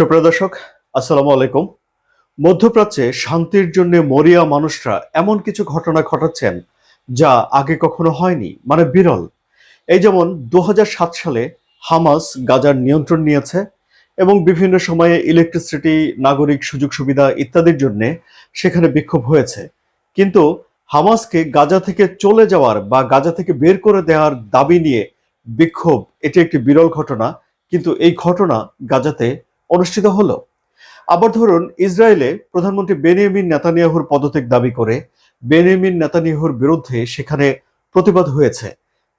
সুপ্রিয় দর্শক, আসসালামু আলাইকুম। মধ্যপ্রাচ্যে শান্তির জন্য মরিয়া মানুষরা এমন কিছু ঘটনা ঘটাচ্ছেন যা আগে কখনো হয়নি মানে বিরল। এই যেমন দুহাজার সাত সালে হামাস গাজার নিয়ন্ত্রণ নিয়েছে এবং বিভিন্ন সময়ে ইলেকট্রিসিটি, নাগরিক সুযোগ সুবিধা ইত্যাদির জন্য সেখানে বিক্ষোভ হয়েছে। কিন্তু হামাসকে গাজা থেকে চলে যাওয়ার বা গাজা থেকে বের করে দেওয়ার দাবি নিয়ে বিক্ষোভ, এটি একটি বিরল ঘটনা। কিন্তু এই ঘটনা গাজাতে অনুষ্ঠিত হলো। আবার ধরুন, ইসরায়েলে প্রধানমন্ত্রী বেনিয়ামিন নেতানিয়াহুর পদত্যাগ দাবি করে বেনিয়ামিন নেতানিয়াহুর বিরুদ্ধে সেখানে প্রতিবাদ হয়েছে।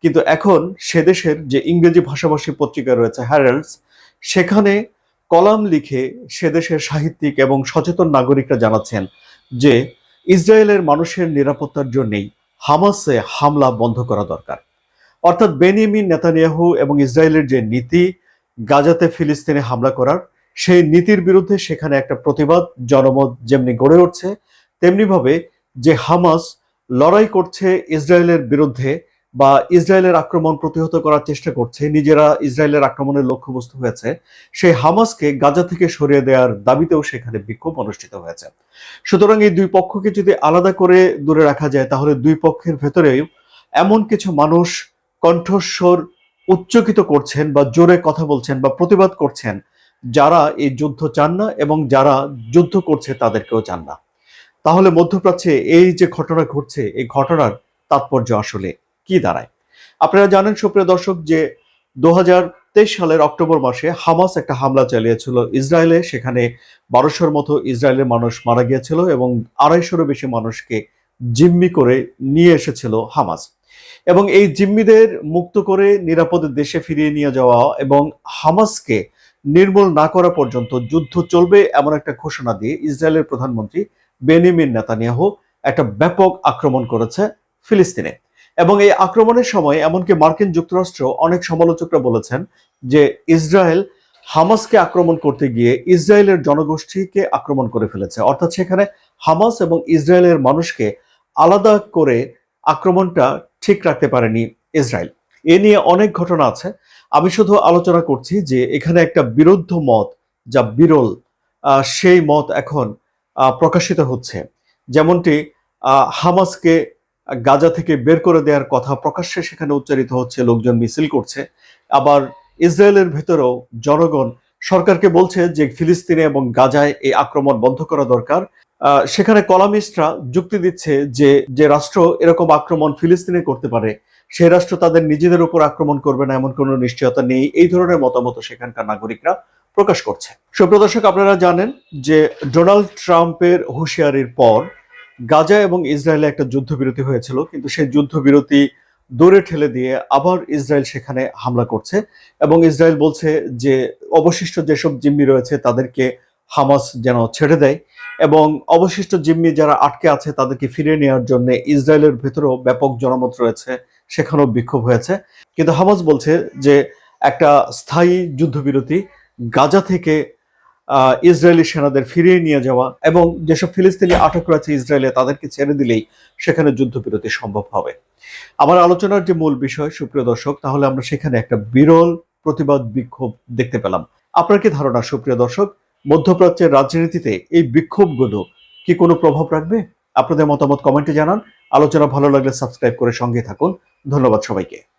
কিন্তু এখন সে দেশের যে ইংরেজি ভাষাভাষী পত্রিকা রয়েছে হ্যারেল্ডস সেখানে কলাম লিখে সে দেশের সাহিত্যিক এবং সচেতন নাগরিকরা জানাচ্ছেন যে ইসরায়েলের মানুষের নিরাপত্তার জন্যই হামাসে হামলা বন্ধ করা দরকার। অর্থাৎ বেনিয়ামিন নেতানিয়াহু এবং ইসরায়েলের যে নীতি, গাজাতে ফিলিস্তিনে হামলা করার সেই নীতির বিরুদ্ধে সেখানে একটা প্রতিবাদ, জনমত যেমনি গড়ে উঠছে, তেমনিভাবে যে হামাস লড়াই করছে ইসরায়েলের বিরুদ্ধে বা ইসরায়েলের আক্রমণ প্রতিহত করার চেষ্টা করছে, নিজেরা ইসরায়েলের আক্রমণের লক্ষ্যবস্তু হয়েছে, সেই হামাসকে গাজা থেকে সরিয়ে দেওয়ার দাবিতেও সেখানে বিক্ষোভ অনুষ্ঠিত হয়েছে। সুতরাং এই দুই পক্ষকে যদি আলাদা করে দূরে রাখা যায়, তাহলে দুই পক্ষের ভেতরেও এমন কিছু মানুষ কণ্ঠস্বর উচ্চকিত করছেন বা জোরে কথা বলছেন বা প্রতিবাদ করছেন যারা এই যুদ্ধ চান না এবং যারা যুদ্ধ করছে তাদেরকেও চান না। তাহলে মধ্যপ্রাচ্যে এই যে ঘটনা ঘটছে, এই ঘটনার তাৎপর্য আসলে কি দাঁড়ায়? আপনারা জানেন, সুপ্রিয় দর্শক, যে দুহাজার তেইশ সালের অক্টোবর মাসে হামাস একটা হামলা চালিয়েছিল ইসরায়েলে। সেখানে বারোশোর মতো ইসরায়েলের মানুষ মারা গিয়েছিল এবং আড়াইশোরও বেশি মানুষকে জিম্মি করে নিয়ে এসেছিল হামাস। এবং এই জিম্মিদের মুক্ত করে নিরাপদে দেশে ফিরিয়ে নিয়ে যাওয়া এবং হামাসকে নির্মূল না করা পর্যন্ত যুদ্ধ চলবে এমন একটা ঘোষণা দিয়ে ইসরায়েলের প্রধানমন্ত্রী বেনিমিন নেতানিয়াহু একটা ব্যাপক আক্রমণ করেছে ফিলিস্তিনে। এবং এই আক্রমণের সময় এমনকি মার্কিন যুক্তরাষ্ট্র অনেক সমালোচকরা বলেছেন যে ইসরায়েল হামাসকে আক্রমণ করতে গিয়ে ইসরায়েলের জনগোষ্ঠীকে আক্রমণ করে ফেলেছে। অর্থাৎ সেখানে হামাস এবং ইসরায়েলের মানুষকে আলাদা করে আক্রমণটা ঠিক রাখতে পারেনি ইসরায়েল। এ নিয়ে অনেক ঘটনা আছে। আমি শুধু আলোচনা করছি যে এখানে একটা বিরুদ্ধ মত, যা বিরল সেই মত এখন প্রকাশিত হচ্ছে। যেমনটি হামাসকে গাজা থেকে বের করে দেওয়ার কথা প্রকাশ্যে সেখানে উচ্চারিত হচ্ছে, লোকজন মিছিল করছে। আবার ইসরায়েলের ভেতরেও জনগণ সরকারকে বলছে যে ফিলিস্তিনে এবং গাজায় এই আক্রমণ বন্ধ করা দরকার। সেখানে কলামিস্টরা যুক্তি দিচ্ছে যে যে রাষ্ট্র এরকম আক্রমণ ফিলিস্তিনে করতে পারে। সে রাষ্ট্র তাদের নিজেদের উপর আক্রমণ করবে না, এমন কোনো নিশ্চয়তা নেই। এই ধরনের মতামত সেখানকার নাগরিকরা প্রকাশ করছে। সুপ্রদর্শক আপনারা জানেন যে ডোনাল্ড ট্রাম্পের হুঁশিয়ারির পর গাজা এবং ইসরায়েলে একটা যুদ্ধবিরতি হয়েছিল, কিন্তু সেই যুদ্ধবিরতি দূরে ঠেলে দিয়ে আবার ইসরায়েল সেখানে হামলা করছে এবং ইসরায়েল বলছে যে অবশিষ্ট যেসব জিম্মি রয়েছে তাদেরকে হামাস যেন ছেড়ে দেয় এবং অবশিষ্ট জিম্মি যারা আটকে আছে তাদেরকে ফিরিয়ে নেওয়ার জন্য ইসরায়েলের ভেতরেও ব্যাপক জনমত রয়েছে সেখানেও বিক্ষোভ হয়েছে। কিন্তু হামাস বলছে যে একটা স্থায়ী যুদ্ধবিরতি গাজা থেকে ইসরায়েলি সেনাদের ফিরিয়ে নিয়ে যাওয়া এবং যেসব ফিলিস্তিনি আটক রয়েছে ইসরায়েলে তাদেরকে ছেড়ে দিলেই সেখানে যুদ্ধবিরতি সম্ভব হবে। আমার আলোচনার যে মূল বিষয়, সুপ্রিয় দর্শক, তাহলে আমরা সেখানে একটা বিরল প্রতিবাদ বিক্ষোভ দেখতে পেলাম। আপনার কি ধারণা, সুপ্রিয় দর্শক? মধ্যপ্রাচ্যের রাজনীতিতে এই বিক্ষোভগুলো কি কোনো প্রভাব রাখবে? আপনাদের মতামত কমেন্টে জানান। আলোচনা ভালো লাগলে সাবস্ক্রাইব করে সঙ্গে থাকুন। ধন্যবাদ সবাইকে।